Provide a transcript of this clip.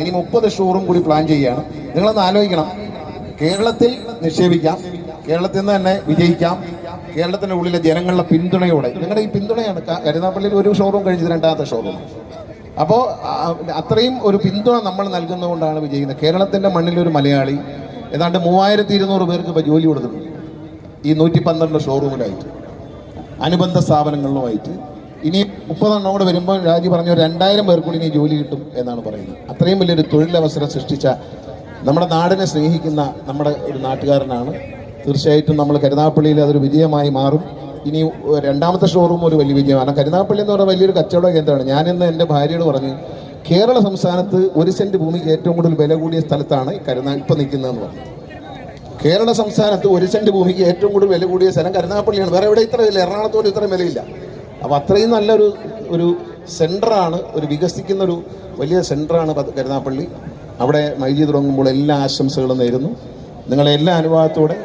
ഇനി മുപ്പത് ഷോറും കൂടി പ്ലാൻ ചെയ്യുകയാണ്. നിങ്ങളൊന്ന് ആലോചിക്കണം. കേരളത്തിൽ നിക്ഷേപിക്കാം. കേരളത്തിൽ നിന്ന് തന്നെ വിജയിക്കാം. കേരളത്തിന്റെ ഉള്ളിലെ ജനങ്ങളുടെ പിന്തുണയോടെ. നിങ്ങളുടെ ഈ പിന്തുണയാണ്. കരുനാപ്പള്ളിയിൽ ഒരു ഷോറൂം കഴിഞ്ഞത് രണ്ടാമത്തെ ഷോറൂം. അപ്പോൾ അത്രയും ഒരു പിന്തുണ നമ്മൾ നൽകുന്നതുകൊണ്ടാണ് വിജയിക്കുന്നത്. കേരളത്തിന്റെ മണ്ണിലൊരു മലയാളി ഏതാണ്ട് മൂവായിരത്തി ഇരുന്നൂറ് പേർക്ക് ഇപ്പോൾ ജോലി കൊടുത്തിട്ടുണ്ട്. ഈ നൂറ്റി പന്ത്രണ്ട് ഷോറൂമിലായിട്ട് അനുബന്ധ സ്ഥാപനങ്ങളിലുമായിട്ട്. ഇനി മുപ്പതെണ്ണം കൂടെ വരുമ്പോൾ രാജി പറഞ്ഞു രണ്ടായിരം പേർ കൂടി ഇനി ജോലി കിട്ടും എന്നാണ് പറയുന്നത്. അത്രയും വലിയൊരു തൊഴിലവസരം സൃഷ്ടിച്ച നമ്മുടെ നാടിനെ സ്നേഹിക്കുന്ന നമ്മുടെ ഒരു നാട്ടുകാരനാണ്. തീർച്ചയായിട്ടും നമ്മൾ കരുനാഗപ്പള്ളിയിൽ അതൊരു വിജയമായി മാറും. ഇനി രണ്ടാമത്തെ ഷോറൂം ഒരു വലിയ വിജയമാണ്. കരുനാഗപ്പള്ളി എന്ന് പറഞ്ഞാൽ വലിയൊരു കച്ചവട കേന്ദ്രമാണ്. ഞാനിന്ന് എന്റെ ഭാര്യയോട് പറഞ്ഞു കേരള സംസ്ഥാനത്ത് ഒരു സെന്റ് ഭൂമിക്ക് ഏറ്റവും കൂടുതൽ വില കൂടിയ സ്ഥലത്താണ് കരുനാ ഇപ്പം നിൽക്കുന്നതെന്ന് പറഞ്ഞു. കേരള സംസ്ഥാനത്ത് ഒരു സെന്റ് ഭൂമിക്ക് ഏറ്റവും കൂടുതൽ വില കൂടിയ സ്ഥലം കരുനാഗപ്പള്ളിയാണ്. വേറെ എവിടെ ഇത്ര വില? എറണാകുളത്തോട് പോലും ഇത്രയും വിലയില്ല. അപ്പോൾ അത്രയും നല്ലൊരു ഒരു സെന്ററാണ് ഒരു വികസിക്കുന്ന ഒരു വലിയ സെന്ററാണ് കരുനാപ്പള്ളി അവിടെ മൈജി തുടങ്ങുമ്പോൾ എല്ലാ ആശംസകളും നേരുന്നു. നിങ്ങളെ എല്ലാ അനുഭവത്തോടെ